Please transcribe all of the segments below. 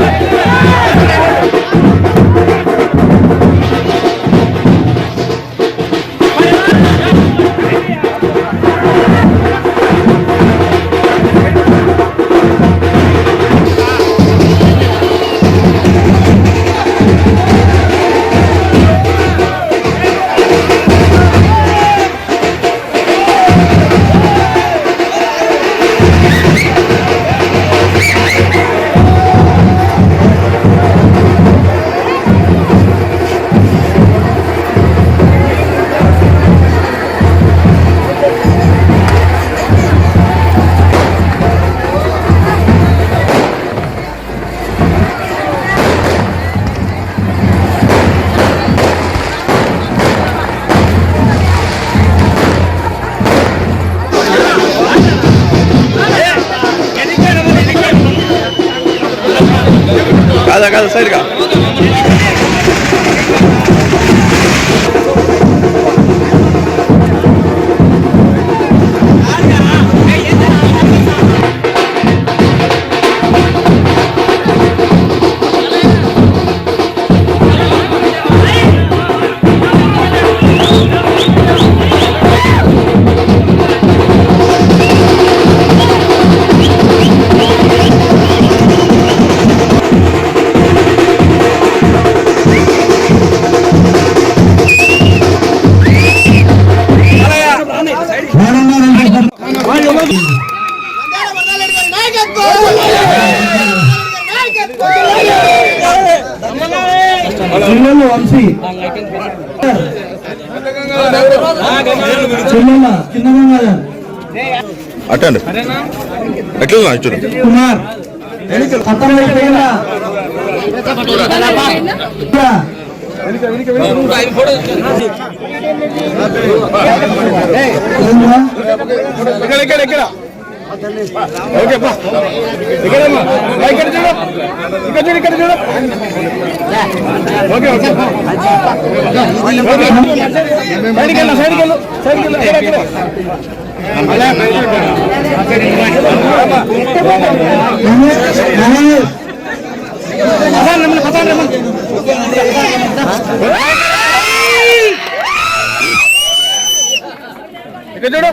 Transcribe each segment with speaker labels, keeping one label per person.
Speaker 1: Thank you.
Speaker 2: కాదా కాదా
Speaker 3: చెల్లెలు వంశీ చెల్లెల చిన్న గంగాధర్
Speaker 2: అట్టండి ఎట్లా చూడు
Speaker 3: కుమార్ పక్కన పేర్ల
Speaker 2: ఇక్కడ ఇక్కడ ఇక్కడ ఓకే బా ఇక్కడ ఇక్కడ చూడు? ఇక్కడ చూడు ఇక్కడ చూడు. Okay okay. సైడ్కి వెళ్ళు సైడ్కి వెళ్ళు సైడ్కి వెళ్ళు. ఇక్కడ ఇక్కడ చూడు.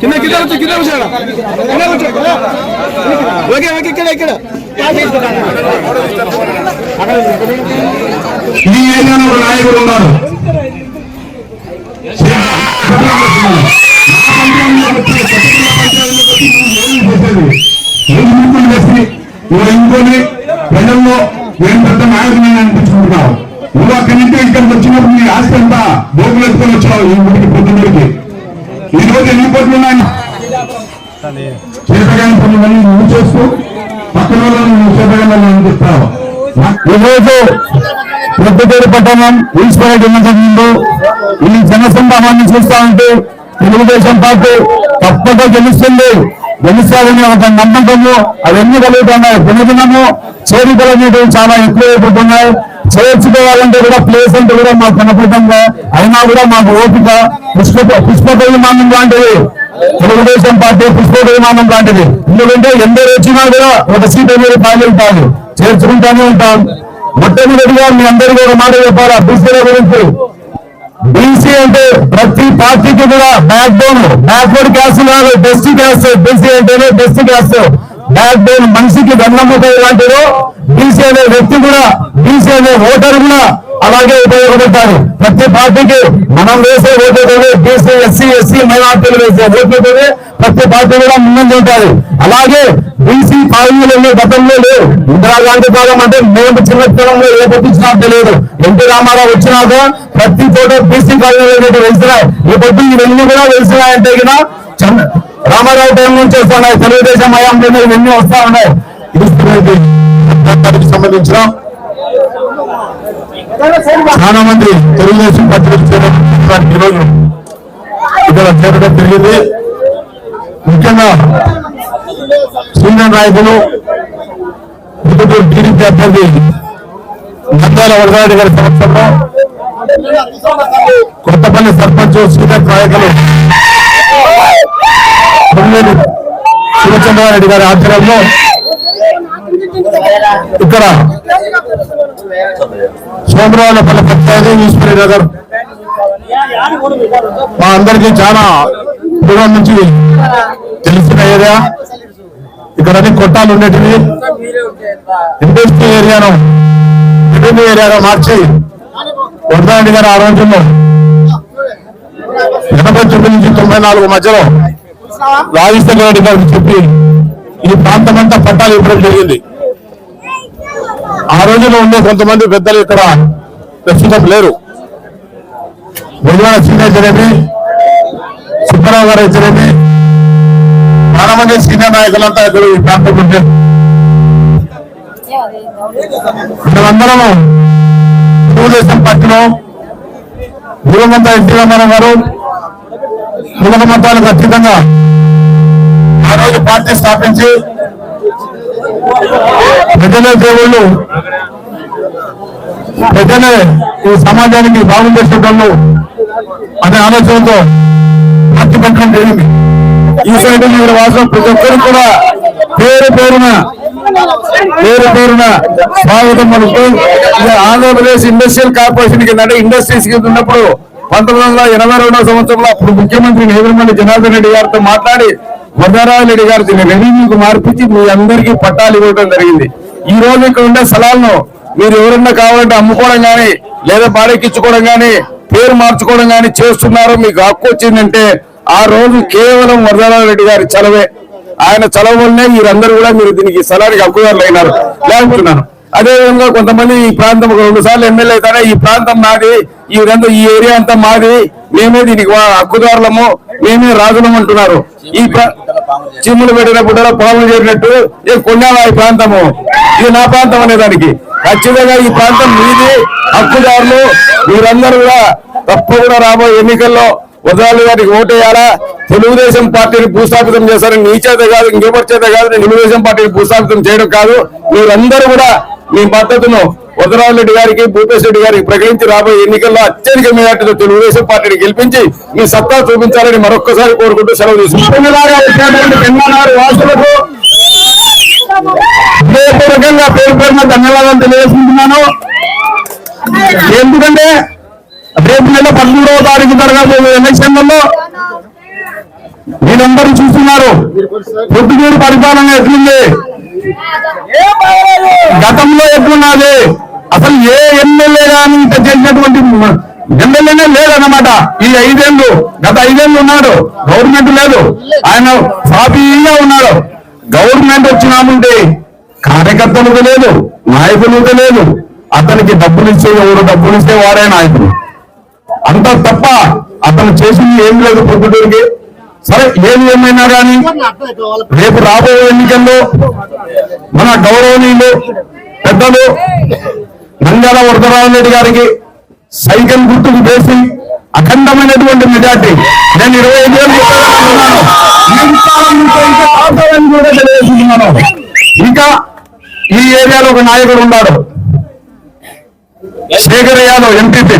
Speaker 2: కింద కింద కింద కింద వచ్చాడు ఓకే ఓకే ఇక్కడ ఇక్కడ.
Speaker 4: ఈ ఏరియాలో ఒక నాయకుడు ఉన్నారు నువ్వు ఇంకొని ప్రజల్లో ఏం పెద్ద నాయకుని అనిపించుకుంటున్నావు నువ్వు అక్కడి నుంచి ఇక్కడికి వచ్చినప్పుడు నీ ఆస్తి అంతా బోకులు ఎత్తుకొని వచ్చావు ఈ ఊరికి పొద్దున్నరికి ఈ రోజు ఎన్ని కోట్లు ఉన్నాయి ఈరోజు ప్రొద్దుటూరు పట్టణం మున్సిపాలిటీ ముందు ఈ జనసందాహాన్ని చూస్తా ఉంటే తెలుగుదేశం పార్టీ తప్పక గెలుస్తుంది. గెలుస్తారని ఒక నమ్మకము అవన్నీ కలుగుతున్నాయి దినదినము చేరికలు అనేవి చాలా ఎక్కువైపోతున్నాయి చేర్చుకోవాలంటే కూడా ప్లేస్ అంటే కూడా మాకు కనపడంగా అయినా కూడా మాకు ఓపిక. పుష్ప పుష్ప పరిమాణం లాంటిది. తెలుగుదేశం పార్టీ పుష్ప పరిమాణం లాంటిది. ఎందుకంటే ఎందరు వచ్చినా కూడా ఒక సీట్ అనేది పాల్గొంటారు చేర్చుకుంటానే ఉంటాం. మొట్టమొదటిగా మీ అందరికీ ఒక మాట చెప్పాలా? బీసీల గురించి. బీసీ అంటే ప్రతి పార్టీకి కూడా బ్యాక్ బోన్ బ్యాక్వర్డ్ క్యాస్ట్ కాదు బెస్ట్ క్యాస్ట్ బీసీ అంటేనే బెస్ట్ క్యాస్ట్ బ్యాక్ బోన్ మనిషికి గన్నమ్మతో లాంటిదో బీసీ అనే వ్యక్తి కూడా బీసీ అనే ఓటర్ కూడా అలాగే ఉపయోగపడతారు. ప్రతి పార్టీకి మనం వేసే ఓట్లతోనే బీసీ ఎస్సీ ఎస్సీ మైనార్టీలు వేసే ఓట్లతోనే ప్రతి పార్టీ కూడా ముందంజ ఉంటారు అలాగే బీసీ కాలనీలలో గతంలో లేవు. ఇందిరాగాంధీ కాలం అంటే మేము చిన్నతనంలో ఏ పట్టించినా తెలియదు. ఎన్టీ రామారావు వచ్చినాక ప్రతి చోట బీసీ కాలనీలో వెళ్తున్నాయి ఈ పొద్దు ఇవన్నీ కూడా వెళ్తున్నాయంటే కదా రామారావు టైం నుంచి వస్తున్నాయి. తెలుగుదేశం హయాంలో ఇవన్నీ వస్తా ఉన్నాయి. ఇది సంబంధించిన చాలా మంది తెలుగుదేశం పార్టీ చేరడానికి ఈరోజు ఇక్కడ చేరడం జరిగింది. ముఖ్యంగా సీనియర్ నాయకులు ముదుటూరు టీడీపీ అభ్యర్థి నంద్యాల వరదారెడ్డి గారి సమక్షంలో కొత్తపల్లి సర్పంచ్ సీనియర్ నాయకులు శివచంద్రారెడ్డి గారి ఆధ్వర్యంలో ఇక్కడ. సోమరావులపల్లి పంచాయతీ ఈశ్వరి నగర్. మా అందరికీ చాలా దూరం నుంచి తెలిసిన ఏరియా. ఇక్కడ అన్ని కొట్టాలు ఉండేటివి. ఇండస్ట్రీ ఏరియాను రెవెన్యూ ఏరియాగా మార్చి వరదారెడ్డి గారు ఆ రోజుల్లో ఎనభై తొమ్మిది నుంచి తొంభై నాలుగు మధ్యలో రాజశేఖర రెడ్డి గారికి చెప్పి ఈ ప్రాంతం అంతా పట్టాలు ఇవ్వడం జరిగింది. ఆ రోజుల్లో ఉండే కొంతమంది పెద్దలు ఇక్కడ ప్రస్తుతం లేరు. బుధవాడ సీనియర్జనేమి సుబ్బారావు గారు అయితేనేమి చాలా మంది సీనియర్ నాయకులంతా ఇక్కడ ఈ ప్రాంతం ఉంటారు మేమందరము తెలుగుదేశం పార్టీలో గురుమంతా ఎన్టీ రామారావు గారు కుల మతాలకు అతీతంగా ఆ రోజు పార్టీ స్థాపించి ప్రజల దేవుళ్ళు ప్రజలే ఈ సమాజానికి బాగు చేసేటోళ్ళు అనే ఆలోచనతో పార్టీ పెట్టడం జరిగింది. ఈ సైడ్ మీరు వాసం ప్రతి ఒక్కరు కూడా పేరు పేరున పేరు పేరున స్వాగతం పలుకుతూ ఆంధ్రప్రదేశ్ ఇండస్ట్రియల్ కార్పొరేషన్ కింద అంటే ఇండస్ట్రీస్ కింద ఉన్నప్పుడు పంతొమ్మిది వందల ఎనభై రెండవ సంవత్సరంలో అప్పుడు ముఖ్యమంత్రి నేదురుమల్లి జనార్దన్ రెడ్డి గారితో మాట్లాడి వరదరాజ రెడ్డి గారు దీన్ని రెవెన్యూకు మార్పించి మీ అందరికీ పట్టాలు ఇవ్వడం జరిగింది. ఈ రోజు ఇక్కడ ఉండే స్థలాలను మీరు ఎవరన్నా కావాలంటే అమ్ముకోవడం కానీ లేదా బాడెక్కించుకోవడం కానీ పేరు మార్చుకోవడం కానీ చేస్తున్నారు మీకు హక్కు వచ్చిందంటే ఆ రోజు కేవలం వరదరాజ రెడ్డి గారి చలవే. ఆయన చలవ వల్లనే మీరందరూ కూడా మీరు దీనికి స్థలానికి హక్కుదారులు అయినారు లేకుంటున్నాను అదే విధంగా కొంతమంది ఈ ప్రాంతం ఒక రెండు సార్లు ఎమ్మెల్యే అవుతారా? ఈ ప్రాంతం నాది ఈ విధంగా ఈ ఏరియా అంతా మాది. మేమే దీనికి వా- హక్కుదారులము. మేమే రాజులం అంటున్నారు. ఈ చిమ్ములు పెట్టిన బుడ్డలో పాములు చేరినట్టు ఏ కొన్నావా ఈ ప్రాంతము? ఇది నా ప్రాంతం అనే దానికి ఖచ్చితంగా ఈ ప్రాంతం మీది హక్కుదారులు. మీరందరూ కూడా తప్పకుండా రాబోయే ఎన్నికల్లో వదరాలు గారికి ఓటేయాలా? తెలుగుదేశం పార్టీని భూస్థాపితం చేశారని నీ చేత కాదు ఇంకెవరి చేత కాదు తెలుగుదేశం పార్టీని భూస్థాపితం చేయడం కాదు. మీరందరూ కూడా మీ మద్దతును వదరాలు రెడ్డి గారికి భూపేశ్ రెడ్డి గారికి ప్రకటించి రాబోయే ఎన్నికల్లో అత్యధిక మెజార్టీతో తెలుగుదేశం పార్టీని గెలిపించి మీ సత్తా చూపించాలని మరొక్కసారి కోరుకుంటూ సెలవు తీసుకుంటున్నారు పేరు పేరున ధన్యవాదాలు తెలియజేసుకుంటున్నాను. ఎందుకంటే రేపు నెల పదమూడవ తారీఖు జరగబోయే ఎలక్షన్లలో మీరందరూ చూస్తున్నారు. పొద్దుగూరు పరిపాలన ఎట్లుంది? గతంలో ఎట్లున్నది అసలు ఏ ఎమ్మెల్యే కానీ ఇంత చేసినటువంటి ఎమ్మెల్యేనే లేదన్నమాట ఈ ఐదేళ్ళు గత ఐదేళ్ళు ఉన్నాడు. గవర్నమెంట్ లేదు. ఆయన సాఫీగా ఉన్నాడు. గవర్నమెంట్ వచ్చినామంటే కార్యకర్తలకు లేదు నాయకులకు లేదు. అతనికి డబ్బులు ఇచ్చే ఎవరు? డబ్బులు ఇస్తే వారే నాయకుడు అంత తప్ప అతను చేసింది ఏం లేదు పొద్దుటూరికి. సరే ఏది ఏమైనా కానీ రేపు రాబోయే ఎన్నికల్లో మన గౌరవనీయులు పెద్దలు నంద్యాల వరదరావు రెడ్డి గారికి సైకిల్ గుర్తుకు వేసి అఖండమైనటువంటి మెజార్టీ. నేను ఇరవై ఐదు ఏళ్ళు ఇంకా తెలియజేస్తున్నాను ఇంకా ఈ ఏరియాలో ఒక నాయకుడు ఉన్నాడు. శేఖర్ యాదవ్ ఎంపీపీ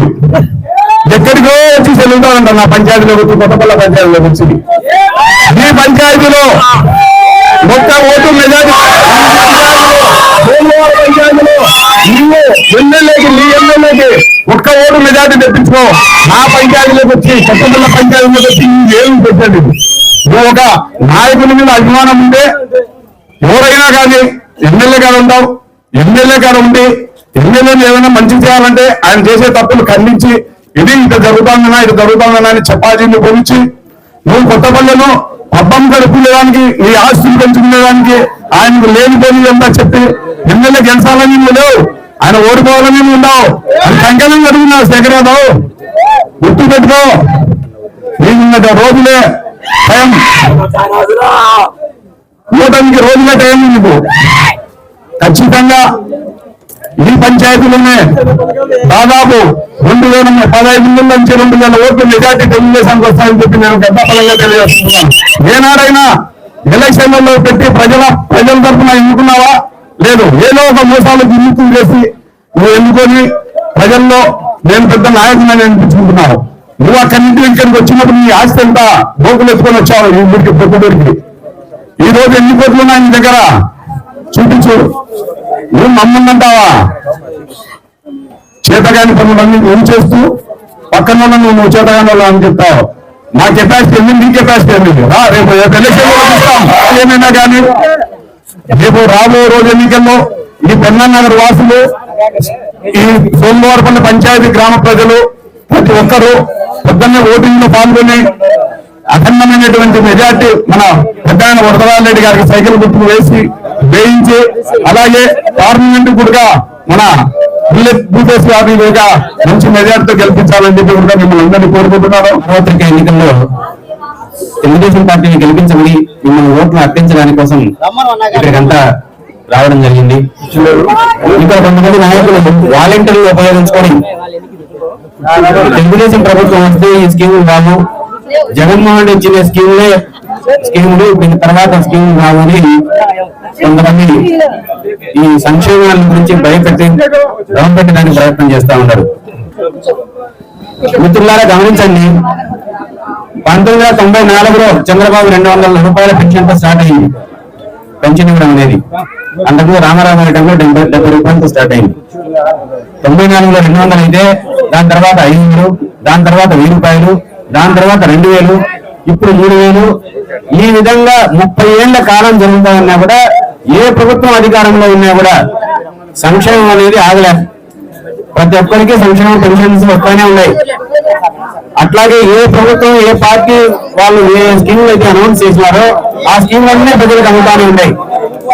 Speaker 4: ఎక్కడికో వచ్చి చెల్లుతాడంట నా పంచాయతీలో వచ్చి కొత్తపల్ల పంచాయతీలో వచ్చి ఈ పంచాయతీలో ఒక్క ఓటు మెజార్టీ పంచాయతీలో ఎమ్మెల్యేకి నీ ఎమ్మెల్యేకి ఒక్క ఓటు మెజార్టీ తెప్పించుకో. నా పంచాయతీలోకి వచ్చి కొత్తపల్ల పంచాయతీలోకి వచ్చి ఏమి పెట్టండి? నువ్వు ఒక నాయకుని మీద అభిమానం ఉంటే ఎవరైనా కానీ ఎమ్మెల్యే గారు ఉంటావు ఎమ్మెల్యే గారు ఉండి ఎమ్మెల్యేని ఏదైనా మంచి చేయాలంటే ఆయన చేసే తప్పులు ఖండించి ఇది ఇటు జరుగుతుందన్నా ఇటు జరుగుతుందన్నా అని చపాతీని పొలిచి నువ్వు కొత్త పల్లెను పబ్బం గడుపులేదానికి నీ ఆస్తులు పెంచుకునేదానికి ఆయనకు లేనిపోని అంతా చెప్పి ఎమ్మెల్యే గెలిచాలని నువ్వు లేవు. ఆయన ఓడిపోవాలని నువ్వు ఉండవు అది కంకణం కడుగున్నావు శేఖరరావు. గుర్తు పెట్టుకో. నీకున్నట రోజులే టైం ఓటానికి రోజులే టైం నీకు. పంచాయతీలోనే దాదాపు రెండు వేల పదహైదు వందల నుంచి రెండు వేల ఓట్లు మెజార్టీ తెలుగుదేశానికి వస్తాయని చెప్పి నేను గడ్డపరంగా తెలియజేస్తున్నాను. ఏనాడైనా ఎలక్షన్లలో పెట్టి ప్రజల ప్రజల తరఫున ఎన్నుకున్నావా? లేదు. ఏదో ఒక మోసాలు దిగుతుంది చేసి నువ్వు ఎన్నుకొని ప్రజల్లో నేను పెద్ద నాయకుని అనిపించుకుంటున్నావు. నువ్వు అక్కడి నుంచి ఇక్కడికి వచ్చినప్పుడు నీ ఆస్తి ఎంత? బోకులు ఎత్తుకొని వచ్చావు ఈ ఊరికి పొద్దుటూరికి ఈ రోజు ఎన్ని కోట్లు ఉన్నాయి నీ దగ్గర? చూపించు. నువ్వు నమ్ముందంటావా? చేతగాని పనులన్నీ నువ్వు చేస్తూ పక్కన నువ్వు నువ్వు చేతగాని వాళ్ళు అని చెప్తావు. నా కెపాసిటీ ఉంది నీ కెపాసిటీ ఉంది రా రేపు ఎలక్షన్ ఏమైనా కానీ రేపు రాబోయే రోజు ఎన్నికల్లో ఈ పెన్ననగర్ వాసులు ఈ సోమవారపల్లి పంచాయతీ గ్రామ ప్రజలు ప్రతి ఒక్కరూ పొద్దున్నే ఓటింగ్లో పాల్గొని అఖండమైనటువంటి మెజార్టీ మన పెద్ద వరదరాజరెడ్డి గారికి సైకిల్ గుర్తులు వేసి వేయించి అలాగే పార్లమెంట్ కూడా మన బుల్లెట్ బూతేసి కూడా మంచి మెజార్టీతో గెలిపించాలని చెప్పి కూడా మిమ్మల్ని అందరినీ కోరుకుంటున్నాను.
Speaker 5: సార్వత్రిక ఎన్నికల్లో తెలుగుదేశం పార్టీని గెలిపించమని మిమ్మల్ని ఓట్లు అర్పించడానికి కోసం ఇక్కడికంతా రావడం జరిగింది. ఇంకా కొంతమంది నాయకులు వాలంటీర్లు ఉపయోగించుకొని తెలుగుదేశం ప్రభుత్వం వస్తే ఈ స్కీములు రాము జగన్మోహన్ రెడ్డి ఇచ్చిన స్కీములే స్కీములు దీని తర్వాత స్కీమ్ రావని కొంతమంది ఈ సంక్షేమాల గురించి భయపెట్టి పెట్టడానికి ప్రయత్నం చేస్తా ఉన్నారు. మిత్రులారా గమనించండి. పంతొమ్మిది వందల తొంభై నాలుగులో చంద్రబాబు రెండు వందల రూపాయల పెన్షన్తో స్టార్ట్ అయింది. పెన్షన్ ఇవ్వడం అనేది. అంతకు రామారావు గారి టైంలో డెబ్బై డెబ్బై రూపాయలతో స్టార్ట్ అయింది. తొంభై నాలుగులో రెండు వందలు అయితే దాని తర్వాత ఐదు దాని తర్వాత వెయ్యి రూపాయలు దాని తర్వాత రెండు వేలు ఇప్పుడు మూడు వేలు ఈ విధంగా ముప్పై ఏళ్ళ కాలం జరుగుతుందన్నా కూడా ఏ ప్రభుత్వం అధికారంలో ఉన్నా కూడా సంక్షేమం అనేది ఆగలేదు ప్రతి ఒక్కరికి సంక్షేమ పెన్షన్స్ వస్తూనే ఉన్నాయి. అట్లాగే ఏ ప్రభుత్వం ఏ పార్టీ వాళ్ళు ఏ స్కీమ్లు అయితే అనౌన్స్ చేసినారో ఆ స్కీమ్లన్నీ ప్రజలకు అందుతానే ఉన్నాయి.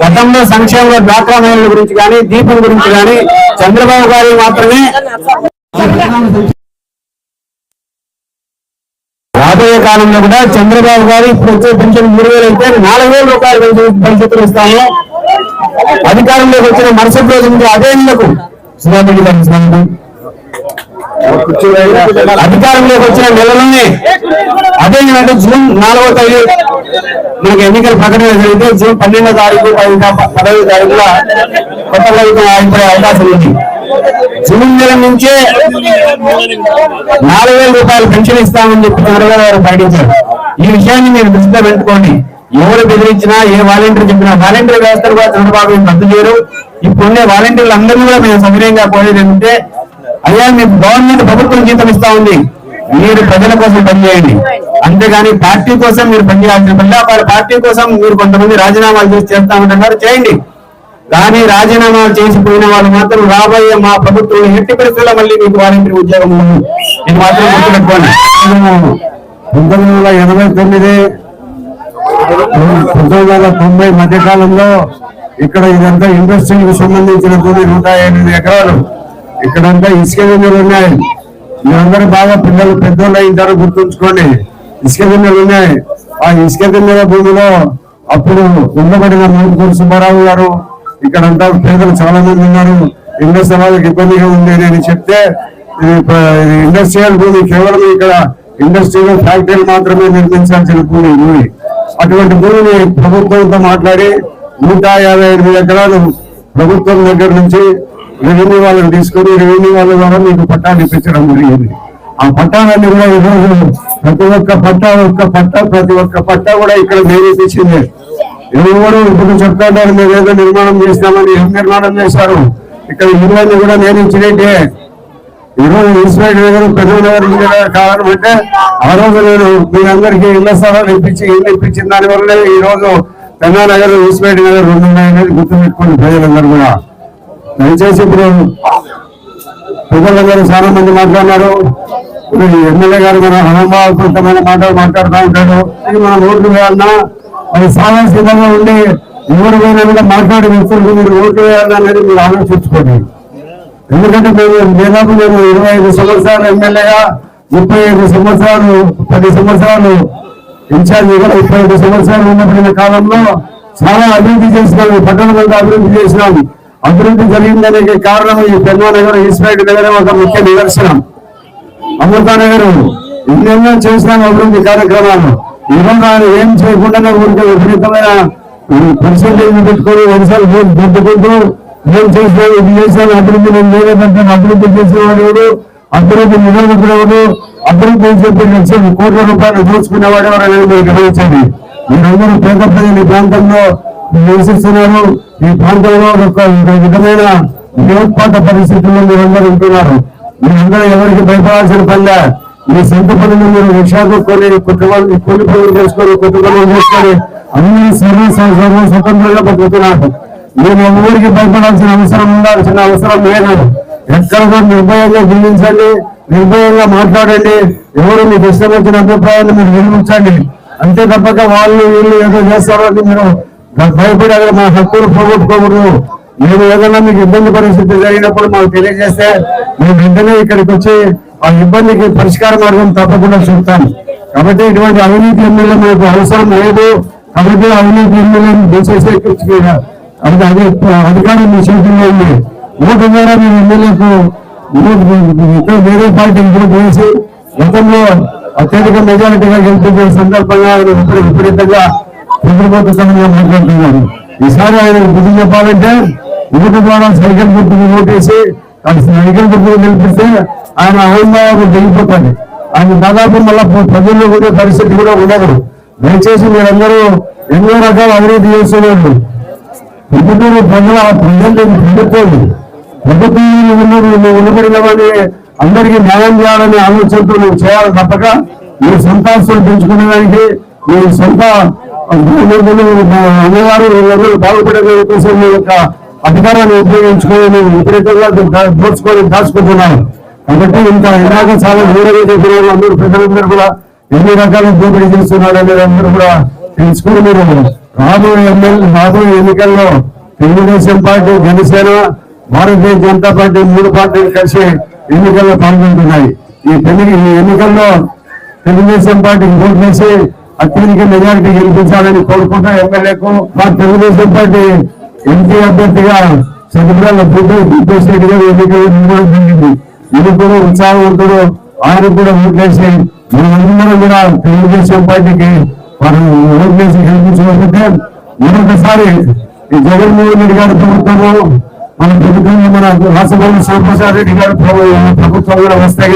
Speaker 5: గతంలో సంక్షేమ డ్వాక్రా మహిళల గురించి కానీ దీపం గురించి కానీ చంద్రబాబు గారు మాత్రమే రాబోయే కాలంలో కూడా చంద్రబాబు గారు ఇప్పుడు వచ్చే పెన్షన్ మూడు వేలు అయితే నాలుగు వేల రూపాయలు పెన్షన్ భవిష్యత్తులో ఇస్తాము అధికారంలోకి వచ్చిన మరుసటి రోజు నుంచి అదే ఇళ్ళకు. సుధారెడ్డి గారి స్వాగతం అధికారంలోకి వచ్చిన నెలలోనే అదే అంటే జూన్ నాలుగో తేదీ మనకి ఎన్నికల ప్రకటన జరిగితే జూన్ పన్నెండో తారీఖు పదహైదు తారీఖుల కొత్త ప్రభుత్వం అయిపోయే అవకాశం ఉంది. జూన్ నుంచే నాలుగు వేల రూపాయలు పెన్షన్ ఇస్తామని చెప్పి చంద్రబాబు గారు ప్రకటించారు ఈ విషయాన్ని మీరు దృష్టిలో పెట్టుకోండి. ఎవరు బెదిరించినా ఏ వాలంటీర్ చెప్పినా వాలంటీర్ వ్యవస్థలు కూడా చంద్రబాబు రద్దు చేయరు. ఇప్పుడున్నే వాలంటీర్లు అందరినీ కూడా మేము సౌకర్యంగా పోయేది ఏంటంటే అయ్యా మీకు గవర్నమెంట్ ప్రభుత్వం జీతం ఇస్తా ఉంది. మీరు ప్రజల కోసం పనిచేయండి. అంతేగాని పార్టీ కోసం మీరు పనిచేయాల్సిన పని పార్టీ కోసం మీరు కొంతమంది రాజీనామాలు చేసి చేస్తామంటున్నారు చేయండి. కానీ రాజీనామాలు చేసిపోయిన వాళ్ళు మాత్రం రాబోయే మా ప్రభుత్వం ఎట్టి పరిస్థితుల్లో మళ్ళీ మీకు వాలంటీర్ ఉద్యోగం ఉంది మాత్రం గుర్తుపెట్టుకోండి
Speaker 3: పంతొమ్మిది వందల ఎనభై తొమ్మిది పంతొమ్మిది వందల తొంభై మధ్య కాలంలో ఇక్కడ ఇదంతా ఇండస్ట్రీకి సంబంధించిన భూమి నూట ఎనిమిది ఎకరాలు. ఇక్కడంతా ఇసుక గిన్నెలు ఉన్నాయి. మీరందరూ బాగా పిల్లలు పెద్దోళ్ళు అయింటారు గుర్తుంచుకోండి. ఇసుక గిన్నెలు ఉన్నాయి. ఆ ఇసుక గిన్నెల భూమిలో అప్పుడు ఉండబడిన మూడుకూరు సుబ్బారావు గారు ఇక్కడంతా పేదలు చాలా మంది ఉన్నారు. ఇండస్ట్రీ వాళ్ళకి ఇబ్బందిగా ఉంది అని చెప్తే ఇండస్ట్రియల్ భూమి కేవలం ఇక్కడ ఇండస్ట్రియల్ ఫ్యాక్టరీలు మాత్రమే నిర్మించాల్సిన భూమి భూమి. అటువంటి భూమిని ప్రభుత్వంతో మాట్లాడి నూట యాభై ఎనిమిది ఎకరాలు ప్రభుత్వం దగ్గర నుంచి రెవెన్యూ వాళ్ళని తీసుకొని రెవెన్యూ వాళ్ళ ద్వారా మీకు పట్టాలు ఇప్పించడం జరిగింది. ఆ పట్టాలన్నీ కూడా ఈరోజు ప్రతి ఒక్క పట్టా ఒక్క పట్టా ప్రతి ఒక్క పట్టా కూడా ఇక్కడ నేను ఇప్పించింది ఎవరు ఇప్పుడు చెప్తాడారు మీరు ఏదో నిర్మాణం చేస్తామని ఏం నిర్మాణం చేశారు? ఇక్కడ ఇళ్ళన్నీ కూడా నేను ఇచ్చినట్టే. ఈరోజు ఇన్స్పెక్టర్ గారు పెద్దనగర్ ఇంజనీర్ కారణం అంటే ఆ రోజు నేను మీ అందరికీ ఇళ్ళ స్థలాలు ఇప్పించి ఇల్లు ఇప్పించిన దాని వల్లనే ఈ రోజు
Speaker 4: తెలంగాణ నగర్ ఈస్పేట నగర్ రెండు ఉన్నాయనేది గుర్తుపెట్టుకోండి ప్రజలందరూ కూడా. దయచేసి ఇప్పుడు ప్రజలందరూ చాలా మంది మాట్లాడినారు. ఇప్పుడు ఎమ్మెల్యే గారు మన అనుభవపూరితమైన మాటలు మాట్లాడుతూ ఉంటాడు మనం మన ఓట్లు వేయాలన్నా అది సామాజికంగా ఉండి ఎవరు పోయినా కూడా మాట్లాడి వ్యక్తులకు మీరు ఓట్లు వేయాలన్నా మీరు ఆలోచించుకోండి. ఎందుకంటే మేము దాదాపు మేము ఇరవై ఐదు సంవత్సరాలు ఎమ్మెల్యేగా ముప్పై ఐదు సంవత్సరాలు పది సంవత్సరాలు ఇన్ఛార్జిగా ముప్పై ఐదు సంవత్సరాలు ఉన్నప్పుడు కాలంలో చాలా అభివృద్ధి చేసినాము పట్టణం అభివృద్ధి చేసినాము అభివృద్ధి జరిగిందనే కారణం ఈ పెన్నా నగర్ ఈశ్వరెడ్డి నగర్ ఒక ముఖ్య నిదర్శనం. అమృతానగర్ ఎన్నెన్నో చేసినాము అభివృద్ధి కార్యక్రమాలు. ఇవ్వగా ఏం చేయకుండా ఊరికే విపరీతమైన పర్సెంటేజ్ పెట్టుకొని వర్షాలు దిద్దుకుంటూ ఏం చేసినాం ఇది చేసినాం అభివృద్ధి నేను లేదంటే అభివృద్ధి చేసేవాడు వాడు అభివృద్ధి నిలబెట్టినవాడు అభివృద్ధి అని చెప్పి లక్షల కోట్ల రూపాయలు దోచుకునేవాడు ఎవరైనా మీరు గమనించండి. మీరందరూ పేద ప్రజలు ఈ ప్రాంతంలో నివసిస్తున్నారు. ఈ ప్రాంతంలో ఒక ఒక విధమైన నియోత్పాత పరిస్థితుల్లో మీరందరూ ఉంటున్నారు. మీరందరూ ఎవరికి భయపడాల్సిన పనిలే మీ సొంత పనులు మీరు విషయాలు కొని కొత్త వాళ్ళు కూలి పనులు చేసుకొని కొత్త పనులు చేసుకొని అన్ని సర్వ సర్వ స్వతంత్రంగా బతుకుతున్నారు మేము ఎవరికి భయపడాల్సిన అవసరం ఉండాల్సిన అవసరం లేదు. ఎక్కడ నిర్భయంగా జీవించండి నిర్భయంగా మాట్లాడండి. ఎవరు మీకు ఇష్టం వచ్చిన అభిప్రాయాన్ని మీరు వినిపించండి. అంతే తప్పక వాళ్ళు వీళ్ళు ఏదో చేస్తారో మీరు భయపడి అక్కడ మా హక్కులు పోగొట్టుకోకూడదు. మేము ఏదైనా మీకు ఇబ్బంది పరిస్థితి జరిగినప్పుడు మాకు తెలియజేస్తే మేము వెంటనే ఇక్కడికి వచ్చి ఆ ఇబ్బందికి పరిష్కార మార్గం తప్పకుండా చూస్తాం కాబట్టి ఇటువంటి అవినీతి ఎమ్మెల్యే మనకు అవసరం లేదు. కాబట్టి అవినీతి ఎమ్మెల్యేని తీసేసే అంటే అది అధికారం మీ చేతుల్లో ఉంది. ఓటు ద్వారా మీ ఎమ్మెల్యేకు ఓటు వేరే పార్టీ ఇంప్రూవ్ చేసి గతంలో అత్యధిక మెజారిటీగా గెలిపించిన సందర్భంగా ఆయన విపరీతంగా చంద్రబాబు మాట్లాడుతున్నారు. ఈసారి ఆయన బుద్ధి చెప్పాలంటే ఓటు ద్వారా సైకిల్ గుర్తుకు ఓటేసి సైకిల్ గుర్తుకు నిలిపిస్తే ఆయన అహంభావం దిగిపోతాడు ఆయన దాదాపు మళ్ళా ప్రజల్లో కూడా పరిస్థితి కూడా ఉండదు దయచేసి మీరందరూ ఎన్నో రకాల అభివృద్ధి చేస్తున్నారు. ప్రభుత్వం ప్రజల ప్రజలు ప్రభుత్వం ప్రభుత్వం ఉండబడిన వాడిని అందరికీ న్యాయం చేయాలనే ఆలోచనతో నువ్వు చేయాలి తప్పక. మీ సొంత ఆస్తులు పెంచుకునేదానికి మీ సొంత అమ్మవారు బాగుపడే కోసం మీ యొక్క అధికారాన్ని ఉపయోగించుకొని నువ్వు విపరీతంగా దోచుకొని దాచుకుంటున్నాను కాబట్టి ఇంత ఇలాగ చాలా దూరంగా చెప్పిన అందరూ ప్రజలందరూ కూడా ఎన్ని రకాల దోపిడీ చేస్తున్నారు అనేది అందరూ కూడా తెలుసుకుని మీరు రాబోయే ఎమ్మెల్యే రాబోయే ఎన్నికల్లో తెలుగుదేశం పార్టీ జనసేన భారతీయ జనతా పార్టీ మూడు పార్టీలు కలిసి ఎన్నికల్లో పాల్గొంటున్నాయి ఈ తెలుగు ఈ ఎన్నికల్లో తెలుగుదేశం పార్టీకి ఓటు వేసి అత్యధిక మెజారిటీ గెలిపించాలని కోరుకుంటా ఎమ్మెల్యేకు మా తెలుగుదేశం పార్టీ ఎంపీ అభ్యర్థిగా సముద్రాల భూపేశ్ రెడ్డి గారు ఎన్నికలు నిర్మాణం ఇది కూడా ఉత్సాహవంతుడు ఆయన కూడా ఓట్లేసి మనమందరం కూడా తెలుగుదేశం పార్టీకి వారు ఓట్లేసి గెలిపించుకుంటే మరొకసారి జగన్మోహన్ రెడ్డి గారి ప్రభుత్వము మన ప్రభుత్వం మన రాష్ట్రపతి శివప్రసాద్ రెడ్డి గారి ప్రభుత్వం కూడా వస్తే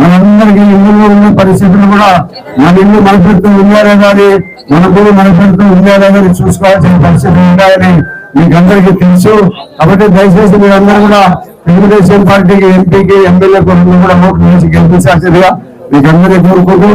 Speaker 4: మనందరికీ ఇల్లు ఉన్న పరిస్థితులు కూడా మన ఇల్లు మన పెడుతూ ఉండారే కానీ మన భూమి మన పెడుతూ ఉండారే కానీ చూసుకోవాల్సిన పరిస్థితులు ఉన్నాయని మీకు అందరికీ తెలుసు. కాబట్టి దయచేసి మీరందరూ కూడా తెలుగుదేశం పార్టీకి ఎంపీకి ఎమ్మెల్యే కూడా ఓట్లు వేసి గెలిపించాల్సిందిగా మీకు అందరికీ కోరుకుంటూ